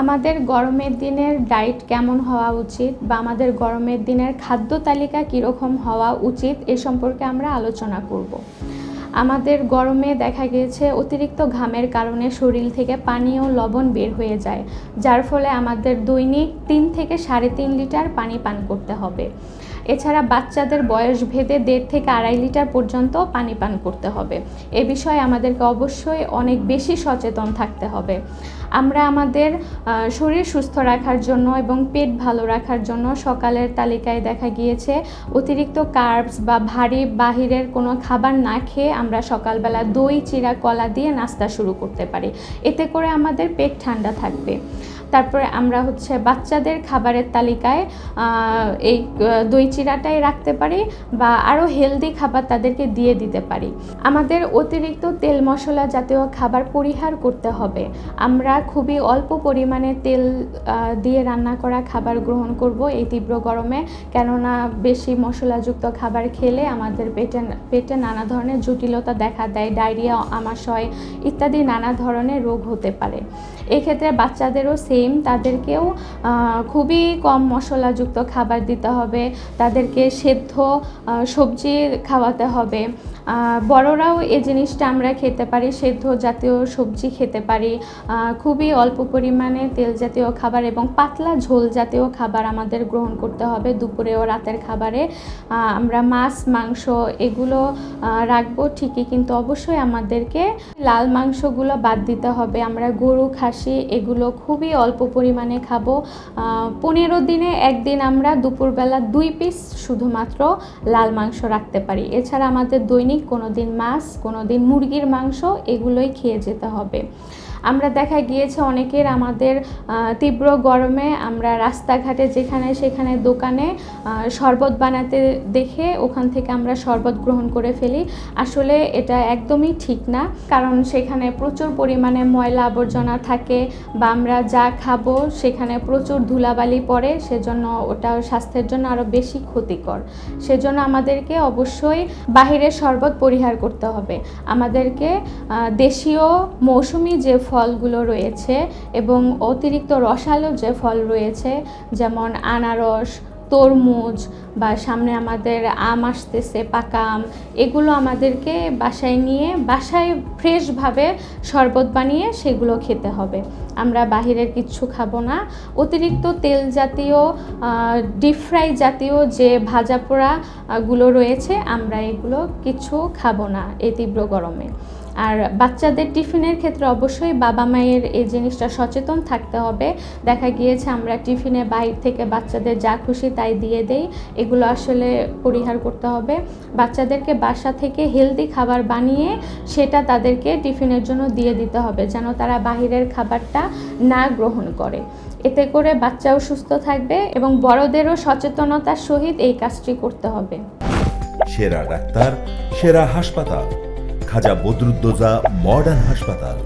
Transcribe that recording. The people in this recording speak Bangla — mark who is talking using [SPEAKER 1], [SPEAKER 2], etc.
[SPEAKER 1] আমাদের গরমের দিনের ডায়েট কেমন হওয়া উচিত বা আমাদের গরমের দিনের খাদ্য তালিকা কীরকম হওয়া উচিত এ সম্পর্কে আমরা আলোচনা করব। আমাদের গরমে দেখা গিয়েছে অতিরিক্ত ঘামের কারণে শরীর থেকে পানি ও লবণ বের হয়ে যায়, যার ফলে আমাদের দৈনিক তিন থেকে সাড়ে তিন লিটার পানি পান করতে হবে। এছাড়া বাচ্চাদের বয়স ভেদে দেড় থেকে আড়াই লিটার পর্যন্ত পানি পান করতে হবে। এ বিষয়ে আমাদেরকে অবশ্যই অনেক বেশি সচেতন থাকতে হবে। আমরা আমাদের শরীর সুস্থ রাখার জন্য এবং পেট ভালো রাখার জন্য সকালের তালিকায় দেখা গিয়েছে অতিরিক্ত কার্বস বা ভারী বাহিরের কোনো খাবার না খেয়ে আমরা সকালবেলা দই, চিরা, কলা দিয়ে নাস্তা শুরু করতে পারি। এতে করে আমাদের পেট ঠান্ডা থাকবে। তারপরে আমরা হচ্ছে বাচ্চাদের খাবারের তালিকায় এই দই চিরাটাই রাখতে পারি বা আরও হেলদি খাবার তাদেরকে দিয়ে দিতে পারি। আমাদের অতিরিক্ত তেল মশলা জাতীয় খাবার পরিহার করতে হবে। আমরা খুবই অল্প পরিমাণে তেল দিয়ে রান্না করা খাবার গ্রহণ করব এই তীব্র গরমে। কেননা বেশি মশলাযুক্ত খাবার খেলে আমাদের পেটে পেটে নানা ধরনের জটিলতা দেখা দেয়, ডায়রিয়া, আমাশয় ইত্যাদি নানা ধরনের রোগ হতে পারে। এক্ষেত্রে বাচ্চাদেরও সেম তাদেরকেও খুবই কম মশলাযুক্ত খাবার দিতে হবে। তাদেরকে সেদ্ধ সবজি খাওয়াতে হবে। বড়রাও এই জিনিসটা আমরা খেতে পারি, সেদ্ধ জাতীয় সবজি খেতে পারি। খুবই অল্প পরিমাণে তেল জাতীয় খাবার এবং পাতলা ঝোল জাতীয় খাবার আমাদের গ্রহণ করতে হবে দুপুরে ও রাতের খাবারে। আমরা মাছ, মাংস এগুলো রাখব ঠিকই কিন্তু অবশ্যই আমাদেরকে লাল মাংসগুলো বাদ দিতে হবে। আমরা গরু, খাসি এগুলো খুবই অল্প পরিমাণে খাব। পনেরো দিনে একদিন আমরা দুপুরবেলা দুই পিস শুধুমাত্র লাল মাংস রাখতে পারি। এছাড়া আমাদের দৈনিক কোনো দিন মাছ, কোনো দিন মুরগির মাংস এগুলোই খেয়ে যেতে হবে। আমরা দেখা গিয়েছে অনেকের আমাদের তীব্র গরমে আমরা রাস্তাঘাটে যেখানে সেখানে দোকানে শরবত বানাতে দেখে ওখান থেকে আমরা শরবত গ্রহণ করে ফেলি। আসলে এটা একদমই ঠিক না, কারণ সেখানে প্রচুর পরিমাণে ময়লা আবর্জনা থাকে বা আমরা যা খাব সেখানে প্রচুর ধুলাবালি পড়ে, সেজন্য ওটা স্বাস্থ্যের জন্য আরও বেশি ক্ষতিকর। সেজন্য আমাদেরকে অবশ্যই বাহিরের শরবত পরিহার করতে হবে। আমাদেরকে দেশীয় মৌসুমি যে ফলগুলো রয়েছে এবং অতিরিক্ত রসালো যে ফল রয়েছে যেমন আনারস তরমুজ বা সামনে আমাদের আম আসতেছে পাকা আম এগুলো আমাদেরকে বাসায় নিয়ে বাসায় ফ্রেশভাবে শরবত বানিয়ে সেগুলো খেতে হবে। আমরা বাহিরের কিচ্ছু খাব না। অতিরিক্ত তেল জাতীয় ডিপ ফ্রাই জাতীয় যে ভাজা পোড়া আহ, গুলো রয়েছে আমরা এগুলো কিছু খাব না এই তীব্র গরমে। আর বাচ্চাদের টিফিনের ক্ষেত্রে অবশ্যই বাবা মায়ের এই জিনিসটা সচেতন থাকতে হবে। দেখা গিয়েছে আমরা টিফিনে বাইরে থেকে বাচ্চাদের যা খুশি তাই দিয়ে দেই, এগুলো আসলে পরিহার করতে হবে। বাচ্চাদেরকে বাসা থেকে হেলদি খাবার বানিয়ে সেটা তাদেরকে টিফিনের জন্য দিয়ে দিতে হবে, যেন তারা বাহিরের খাবারটা না গ্রহণ করে। এতে করে বাচ্চাও সুস্থ থাকবে এবং বড়দেরও সচেতনতার সহিত এই কাজটি করতে হবে।
[SPEAKER 2] সেরা ডাক্তার, সেরা হাসপাতাল। খাজা বদরুদ্দোজা মডার্ন হাসপাতাল।